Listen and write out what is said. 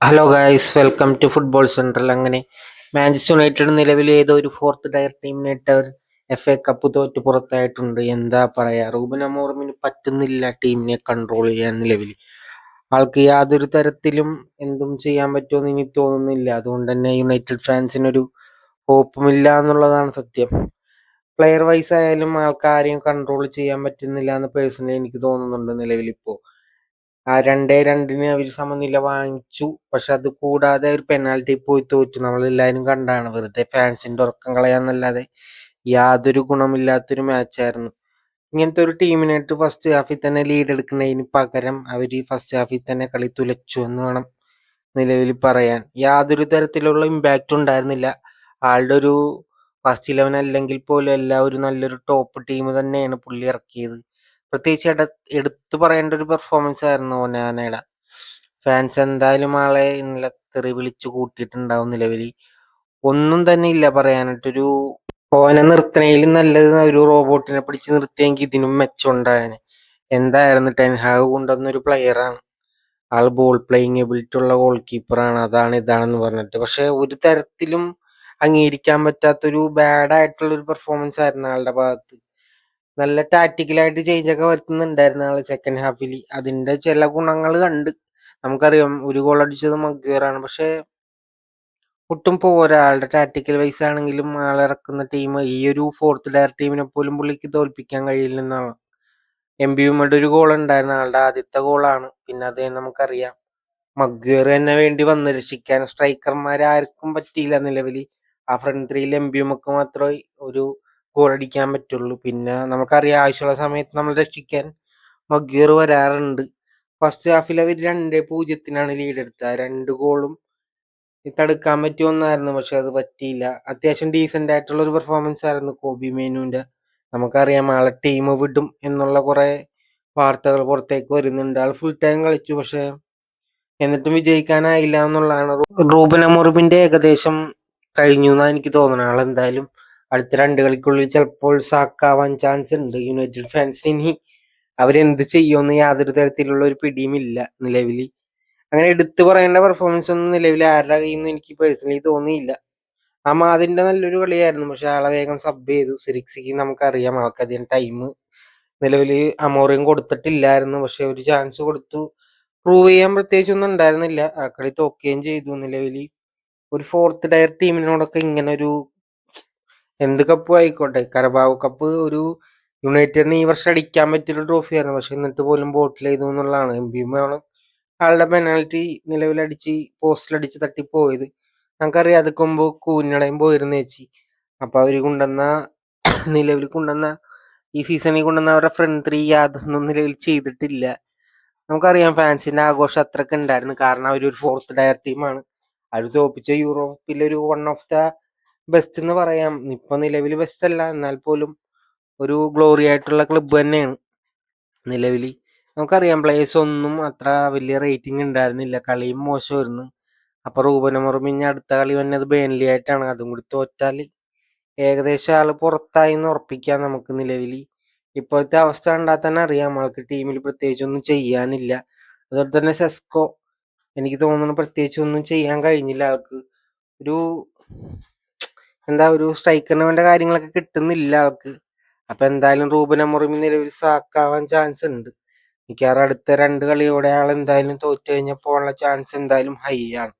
Hello guys welcome to football central അങ്ങനെ Manchester United നിലവിൽ ഏതോ ഒരു ഫോർത്ത് ടയർ ടീമിനായിട്ട് അവർ എഫ് എ കപ്പ് തോറ്റ് പുറത്തായിട്ടുണ്ട്. എന്താ പറയാ? റൂബൻ അമോറമിന് പറ്റുന്നില്ല ടീമിനെ കൺട്രോൾ ചെയ്യാൻ നിലവിൽ ആൾക്ക് യാതൊരു തരത്തിലും എന്തും ചെയ്യാൻ പറ്റുമെന്ന് എനിക്ക് തോന്നുന്നില്ല. അതുകൊണ്ട് തന്നെ യുണൈറ്റഡ് ഫാൻസിനൊരു ഹോപ്പുമില്ല എന്നുള്ളതാണ് സത്യം. പ്ലെയർ വൈസ് ആയാലും ആൾക്ക് ആരെയും കൺട്രോൾ ചെയ്യാൻ പറ്റുന്നില്ല എന്ന് പേഴ്സണലി എനിക്ക് തോന്നുന്നുണ്ട് നിലവിൽ ഇപ്പോൾ ആ രണ്ടേ രണ്ടിന് അവർ സമനില വാങ്ങിച്ചു. പക്ഷെ അത് കൂടാതെ ഒരു പെനാൽറ്റി പോയി തോറ്റു. നമ്മളെല്ലാവരും കണ്ടാണ്. വെറുതെ ഫാൻസിന്റെ ഉറക്കം കളയാന്നല്ലാതെ യാതൊരു ഗുണമില്ലാത്തൊരു മാച്ചായിരുന്നു ഇങ്ങനത്തെ ഒരു ടീമിനായിട്ട് ഫസ്റ്റ് ഹാഫിൽ തന്നെ ലീഡ് എടുക്കുന്നതിന് പകരം അവർ ഫസ്റ്റ് ഹാഫിൽ തന്നെ കളി തുലച്ചു എന്ന് വേണം നിലവിൽ പറയാൻ. യാതൊരു തരത്തിലുള്ള ഇമ്പാക്റ്റ് ഉണ്ടായിരുന്നില്ല. ആളുടെ ഒരു ഫസ്റ്റ് ഇലവൻ അല്ലെങ്കിൽ പോലും എല്ലാം ഒരു നല്ലൊരു ടോപ്പ് ടീം തന്നെയാണ് പുള്ളി ഇറക്കിയത്. പ്രത്യേകിച്ച് എട എടുത്തു പറയേണ്ട ഒരു പെർഫോമൻസ് ആയിരുന്നു ഒനാനയുടെ ഫാൻസ് എന്തായാലും ആളെ ഇന്നലെ തെറി വിളിച്ചു കൂട്ടിയിട്ടുണ്ടാവും നിലവിൽ. ഒന്നും തന്നെ ഇല്ല പറയാനായിട്ടൊരു ഓനെ നിർത്തണേലും നല്ലത് ഒരു റോബോട്ടിനെ പിടിച്ച് നിർത്തിയെങ്കിൽ ഇതിനും മെച്ചമുണ്ടായേനെ. എന്തായിരുന്നു ടെൻഹാവ് കൊണ്ടുവന്നൊരു പ്ലെയറാണ് ആൾ ബോൾ പ്ലേയിങ് എബിലിറ്റി ഉള്ള ഗോൾ കീപ്പറാണ് അതാണ് ഇതാണെന്ന് പറഞ്ഞിട്ട്. പക്ഷെ ഒരു തരത്തിലും അംഗീകരിക്കാൻ പറ്റാത്തൊരു ബാഡ് ആയിട്ടുള്ള ഒരു പെർഫോമൻസ് ആയിരുന്നു ആളുടെ ഭാഗത്ത്. നല്ല ടാറ്റിക്കലായിട്ട് ചേഞ്ച് ഒക്കെ വരുത്തുന്നുണ്ടായിരുന്നു ആൾ സെക്കൻഡ് ഹാഫിൽ അതിന്റെ ചില ഗുണങ്ങൾ കണ്ട്. നമുക്കറിയാം ഒരു ഗോൾ അടിച്ചത് മഗ്വേറാണ് പക്ഷെ ഒട്ടും പോരാ. ആളുടെ ടാക്റ്റിക്കൽ വൈസ് ആണെങ്കിലും ആളിറക്കുന്ന ടീം ഈ ഒരു ഫോർത്ത് ഡയർ ടീമിനെ പോലും പുള്ളിക്ക് തോൽപ്പിക്കാൻ കഴിയില്ലെന്നാണ് എം ബി ഉമ്മയുടെ ഒരു ഗോൾ ഉണ്ടായിരുന്നു. ആളുടെ ആദ്യത്തെ ഗോളാണ് പിന്നെ അത് നമുക്കറിയാം. മഗ്വേർ തന്നെ വേണ്ടി വന്ന് രക്ഷിക്കാൻ സ്ട്രൈക്കർമാർ ആർക്കും പറ്റിയില്ല നിലവിൽ ആ ഫ്രണ്ട് ത്രീയിൽ എം ബി ഉമ്മക്ക് മാത്രമേ ഒരു ഗോൾ അടിക്കാൻ പറ്റുള്ളൂ. പിന്നെ നമുക്കറിയാം ആവശ്യമുള്ള സമയത്ത് നമ്മൾ രക്ഷിക്കാൻ മഗീർ വരാറുണ്ട്. ഫസ്റ്റ് ഹാഫിൽ അവർ രണ്ടേ പൂജ്യത്തിനാണ് ലീഡ് എടുത്തത്. രണ്ട് ഗോളും തടുക്കാൻ പറ്റുമെന്നായിരുന്നു. പക്ഷെ അത് പറ്റിയില്ല. അത്യാവശ്യം ഡീസെന്റ് ആയിട്ടുള്ള ഒരു പെർഫോമൻസ് ആയിരുന്നു കോബി മേനുവിന്റെ നമുക്കറിയാം ആളെ ടീം വിടും എന്നുള്ള കുറെ വാർത്തകൾ പുറത്തേക്ക് വരുന്നുണ്ട്. ആൾ ഫുൾ ടൈം കളിച്ചു. പക്ഷെ എന്നിട്ടും വിജയിക്കാനായില്ല എന്നുള്ളതാണ്. റൂബൻ അമോറിബിന്റെ ഏകദേശം കഴിഞ്ഞു എന്നാണ് എനിക്ക് തോന്നുന്നത്. ആൾ എന്തായാലും അടുത്ത രണ്ട് കളിക്കുള്ളിൽ ചിലപ്പോൾ സാക്കാവാൻ ചാൻസ് ഉണ്ട്. യുണൈറ്റഡ് ഫാൻസിന് ഇനി അവരെന്ത് ചെയ്യുമെന്ന് യാതൊരു തരത്തിലുള്ള ഒരു പിടിയുമില്ല നിലവിൽ അങ്ങനെ എടുത്തു പറയേണ്ട പെർഫോമൻസ് ഒന്നും നിലവിൽ ആരുടെ കയ്യിൽ നിന്ന് എനിക്ക് പേഴ്സണലി തോന്നിയില്ല. ആ മാതിന്റെ നല്ലൊരു കളിയായിരുന്നു. പക്ഷെ ആളെ വേഗം സബ് ചെയ്തു. സിറിക്സിക്ക് നമുക്കറിയാം ആൾക്കധികം ടൈം നിലവിൽ അമോറിയും കൊടുത്തിട്ടില്ലായിരുന്നു. പക്ഷെ ഒരു ചാൻസ് കൊടുത്തു. പ്രൂവ് ചെയ്യാൻ പ്രത്യേകിച്ച് ഒന്നും ഉണ്ടായിരുന്നില്ല. ആ കളി തോക്കുകയും ചെയ്തു. നിലവിൽ ഒരു ഫോർത്ത് ടയർ ടീമിനോടൊക്കെ ഇങ്ങനെ ഒരു എന്ത് കപ്പും ആയിക്കോട്ടെ. കരബാവ് കപ്പ് ഒരു യുണൈറ്റഡിന് ഈ വർഷം അടിക്കാൻ പറ്റിയൊരു ട്രോഫിയായിരുന്നു പക്ഷെ എന്നിട്ട് പോലും ബോട്ടിൽ ചെയ്തു എന്നുള്ളതാണ്. എം ബി ആണ് ആളുടെ പെനാൽറ്റി നിലവിലടിച്ച് പോസ്റ്റിലടിച്ച് തട്ടിപ്പോയത്. നമുക്കറിയാം അത് മുമ്പ് കൂഞ്ഞടയും പോയിരുന്നു ചേച്ചി. അപ്പൊ അവർ കൊണ്ടുവന്ന നിലവിൽ കൊണ്ടുവന്ന ഈ സീസണിൽ കൊണ്ടുവന്ന അവരുടെ ഫ്രണ്ട് ത്രീ യാതൊന്നും നിലവിൽ ചെയ്തിട്ടില്ല. നമുക്കറിയാം ഫാൻസിന്റെ ആഘോഷം അത്രയ്ക്ക് ഉണ്ടായിരുന്നു. കാരണം അവർ ഒരു ഫോർത്ത് ഡയർ ടീമാണ് അവർ തോപ്പിച്ച യൂറോപ്പിലെ ഒരു വൺ ഓഫ് ദ ബെസ്റ്റ് എന്ന് പറയാം. ഇപ്പൊ നിലവിൽ ബെസ്റ്റ് അല്ല. എന്നാൽ പോലും ഒരു ഗ്ലോറി ആയിട്ടുള്ള ക്ലബ്ബ് തന്നെയാണ് നിലവിൽ നമുക്കറിയാം പ്ലേയേഴ്സ് ഒന്നും അത്ര വലിയ റേറ്റിംഗ് ഉണ്ടായിരുന്നില്ല. കളിയും മോശമായിരുന്നു. അപ്പൊ റൂബനമുറമിഞ്ഞ അടുത്ത കളി വന്നത് ബേൻലി ആയിട്ടാണ്. അതും കൂടി തോറ്റാൽ ഏകദേശം ആൾ പുറത്തായി എന്ന് ഉറപ്പിക്കാം നമുക്ക് നിലവിൽ ഇപ്പോഴത്തെ അവസ്ഥ കണ്ടാൽ തന്നെ അറിയാം. ആൾക്ക് ടീമിൽ പ്രത്യേകിച്ച് ഒന്നും ചെയ്യാനില്ല. അതുപോലെ തന്നെ സെസ്കോ എനിക്ക് തോന്നുന്നു പ്രത്യേകിച്ച് ഒന്നും ചെയ്യാൻ കഴിഞ്ഞില്ല. ആൾക്ക് ഒരു എന്താ ഒരു സ്ട്രൈക്കറിന് വേണ്ട കാര്യങ്ങളൊക്കെ കിട്ടുന്നില്ല ആൾക്ക് അപ്പൊ എന്തായാലും റൂബൻ അമോറിമി നിലവിൽ സാക്കാവാൻ ചാൻസ് ഉണ്ട്. മിക്കവാറും അടുത്ത രണ്ട് കളിയോടെ ആൾ എന്തായാലും തോറ്റു കഴിഞ്ഞപ്പോൾ ഉള്ള ചാൻസ് എന്തായാലും ഹൈ ആണ്.